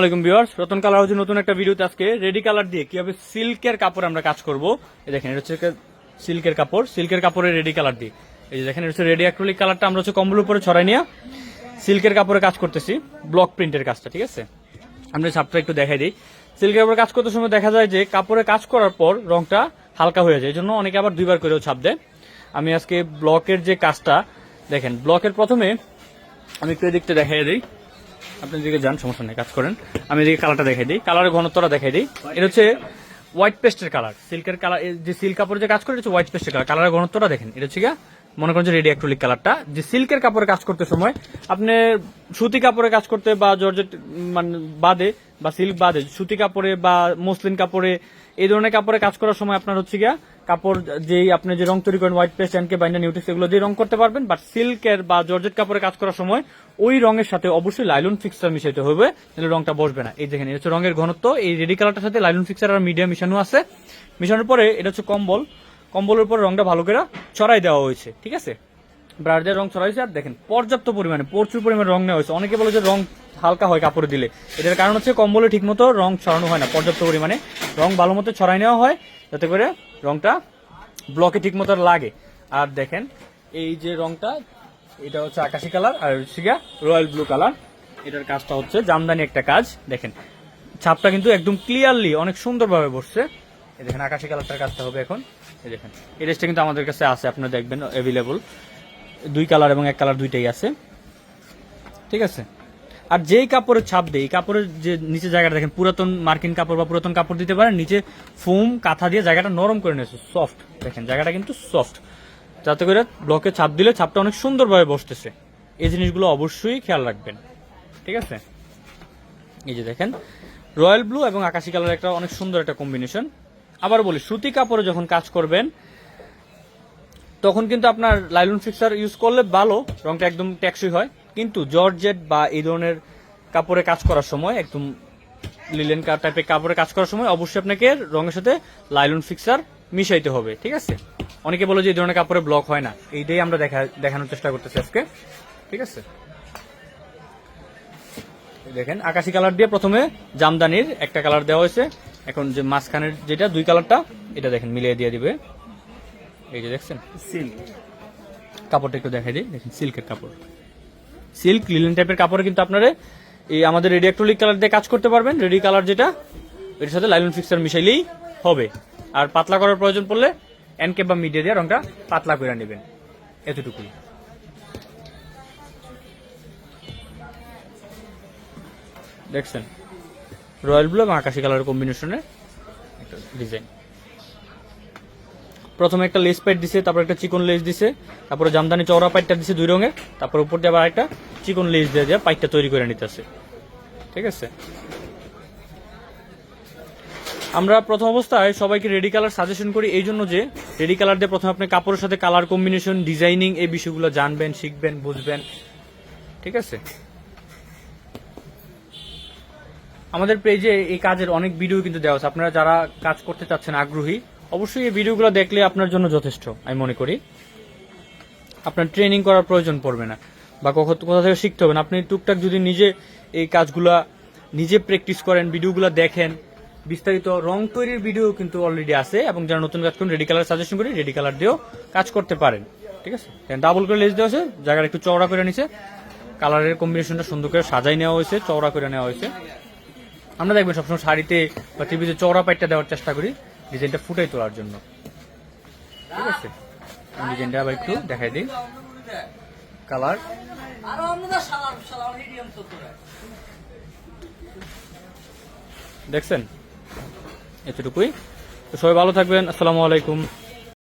আসসালামাইকুম viewers, Ratan colour হচ্ছে নতুন একটা ভিডিওতে আজকে রেডি কালার দিয়ে কীভাবে সিল্কের কাপড় আমরা কাজ করব। এই দেখেন, এটা হচ্ছে সিল্কের কাপড়, সিল্কের কাপড়ের রেডি কালার দিয়ে। এই যে দেখেন হচ্ছে রেডি অ্যাক্রিলিক কালারটা, আমরা হচ্ছে কম্বল উপরে ছড়াই নিয়ে সিল্কের কাপড়ে কাজ করতেছি, ব্লক প্রিন্টের কাজটা, ঠিক আছে? আমরা ছাপটা একটু দেখাই দিই। সিল্কের কাপড়ে কাজ করতে সময় দেখা যায় যে কাপড়ে কাজ করার পর রংটা হালকা হয়ে যায় এই জন্য অনেকে আবার দুইবার করেও ছাপ দেয়। আমি আজকে ব্লকের যে কাজটা, দেখেন, ব্লকের প্রথমে আমি একটু এদিকটা দেখাই দিই। আপনি যদি যান, সমস্যা নেই, কাজ করেন। আমি এদিকে কালারটা দেখাই দিই। কালারের ঘনত্বটা দেখাই দিই। এটা হচ্ছে হোয়াইট পেস্টের কালার সিল্কের কালার যে সিল্ক কাপড়ে যে কাজ করে হোয়াইট পেস্টের কালার কালারের ঘনত্বটা দেখেন। এটা হচ্ছে মনে করেন যে রেডি অ্যাক্রিলিক কালারটা যে সিল্কের কাপড়ে কাজ করতে সময়, আপনি সুতি কাপড়ে কাজ করতে বা জর্জেট মানে বাদে বা সিল্ক বাদে, সুতি কাপড়ে বা মসলিন কাপড়ে এই ধরনের কাপড়ে কাজ করার সময় আপনার হচ্ছে গিয়া কাপড় যেই আপনি যে রং তৈরি করেন হোয়াইট পেস্ট এনকে বাইন্ডার নিউটিক্স এগুলো দিয়ে রং করতে পারবেন বাট সিল্কের বা জর্জেট কাপড়ে কাজ করার সময় ওই রঙের সাথে অবশ্যই লাইলন ফিক্সার মিশাইতে হবে, তাহলে রংটা বসবে না। এই দেখেন, এটা হচ্ছে রঙের ঘনত্ব, এই রেডি কালারটার সাথে লাইলন ফিক্সার আর মিডিয়াম মিশানো আছে। মিশানোর পরে এটা হচ্ছে কম্বল। কম্বলের উপর রংটা ভালো করে ছড়াই দেওয়া হয়েছে, ঠিক আছে? ব্রাডের রং ছড়াইছে, আর দেখেন, পর্যাপ্ত পরিমাণে, প্রচুর পরিমাণে রং নেওয়া হয়েছে। অনেকে বলে যে রং হালকা হয় কাপড়ে দিলে। এটার কারণ হচ্ছে কম্বলে ঠিকমতো রং ছড়ানো হয় না, পর্যাপ্ত পরিমাণে। রং ভালো মতো ছড়াই নেওয়া হয়, যাতে করে রংটা ব্লকে ঠিকমতো লাগে। আর দেখেন, এই যে রংটা, এটা হচ্ছে আকাশি কালার আর হচ্ছে রয়্যাল ব্লু কালার। এটার কাজটা হচ্ছে জামদানি একটা কাজ। দেখেন, ছাপটা কিন্তু একদম ক্লিয়ারলি অনেক সুন্দরভাবে বসছে। এই দেখেন, আকাশি কালারটার কাজটা হবে এখন। এই দেখেন, এই ড্রেসটা কিন্তু আমাদের কাছে আছে, আপনারা দেখবেন অ্যাভেলেবল দুই কালার এবং এক কালার দুইটাই আছে। ঠিক আছে? আর যেই কাপড়ের ছাপ দেয়, এই কাপড়ের যে নিচে জায়গাটা দেখেন, পুরাতন মার্কিন কাপড় বা পুরাতন কাপড় দিতে পারেন, নিচে ফোম, কাঁথা দিয়ে জায়গাটা নরম করে নিয়েছে সফট দেখেন, জায়গাটা কিন্তু সফট যাতে করে ব্লকে ছাপ দিলে ছাপটা অনেক সুন্দরভাবে বসতেছে। এই জিনিসগুলো অবশ্যই খেয়াল রাখবেন। ঠিক আছে? এই যে দেখেন, রয়্যাল ব্লু এবং আকাশি কালার একটা অনেক সুন্দর একটা কম্বিনেশন। আবার বলি, সুতি কাপড়ে যখন কাজ করবেন তখন কিন্তু আপনার লাইলন ফিক্সার ইউজ করলে ভালো, রংটা একদম টেকসই হয়। কিন্তু জর্জেট বা এই ধরনের কাপড়ে কাজ করার সময়, একদম লিলেন টাইপের কাপড়ে কাজ করার সময় অবশ্যই আপনাকে রঙের সাথে লাইলন ফিক্সার মিশাইতে হবে, ঠিক আছে? অনেকে বলে যে এই ধরনের কাপড়ে ব্লক হয় না। এইটাই আমরা দেখা, দেখানোর চেষ্টা করতেছি আজকে, ঠিক আছে? দেখেন, আকাশি কালার দিয়ে প্রথমে জামদানির একটা কালার দেওয়া হয়েছে। এখন যে মাঝখানের যেটা, দুই কালারটা, এটা দেখেন, মিলিয়ে দিয়ে দিবে। এই যে দেখছেন? সিল্ক কাপড়টা একটু দেখাই দিই। দেখেন সিল্কের কাপড়। সিল্ক লিলেন টাইপের কাপড়ে কিন্তু আপনারা এই আমাদের রেডি অ্যাক্রিলিক কালার দিয়ে কাজ করতে পারবেন। রেডি কালার যেটা এটার সাথে লাইলন ফিক্সার মিশাইলেই হবে। আর পাতলা করার প্রয়োজন পড়লে এনকে বা মিডিয়া দিয়ে রংটা পাতলা করে নেবেন। এতটুকুই। দেখছেন? রয়্যাল ব্লু এবং আকাশি কালার কম্বিনেশনের একটা ডিজাইন প্রথমে একটা লেস পাইট দিছে, তারপর একটা চিকন লেস দিছে, তারপরে জামদানি চওড়া পাইটটা দিছে দুই রঙের, তারপর উপর দিয়ে আবার একটা চিকন লেস দিয়ে দিয়ে পাইটটা তৈরি করে নিতেছে। ঠিক আছে? আমরা প্রথম অবস্থায় সবাইকে রেডি কালার সাজেশন করি, এই জন্য যে রেডি কালার দিয়ে প্রথমে আপনি কাপড়ের সাথে কালার কম্বিনেশন ডিজাইনিং এই বিষয়গুলো জানবেন, শিখবেন, বুঝবেন। ঠিক আছে? আমাদের পেজে এই কাজের অনেক ভিডিও কিন্তু দেওয়া আছে। আপনারা যারা কাজ করতে চাচ্ছেন আগ্রহী অবশ্যই এই ভিডিওগুলো দেখলে আপনার জন্য যথেষ্ট, আমি মনে করি। আপনার ট্রেনিং করার প্রয়োজন পড়বে না, বা কখন কোথা থেকে শিখতে হবে না। আপনি টুকটাক যদি নিজে এই কাজগুলা নিজে প্র্যাকটিস করেন, ভিডিওগুলো দেখেন, বিস্তারিত রং তৈরির ভিডিও কিন্তু অলরেডি আছে, এবং যারা নতুন কাজ করেন রেডি কালার সাজেশন করি রেডি কালার দিয়েও কাজ করতে পারেন, ঠিক আছে? ডাবল করে লেজ দেওয়া আছে জায়গাটা একটু চওড়া করে নিছে কালারের কম্বিনেশনটা সুন্দর করে সাজাই নেওয়া হয়েছে, চওড়া করে নেওয়া হয়েছে। আমরা দেখবেন সবসময় শাড়িতে বা টিভিতে চওড়া পাইটটা দেওয়ার চেষ্টা করি। ডিজাইনটা ফুটাই তোলার জন্য। ঠিক আছে? ডিজাইনটা আবার একটু দেখাই দিই। কালার দেখছেন? এতটুকুই। তো সবাই ভালো থাকবেন। আসসালামু আলাইকুম।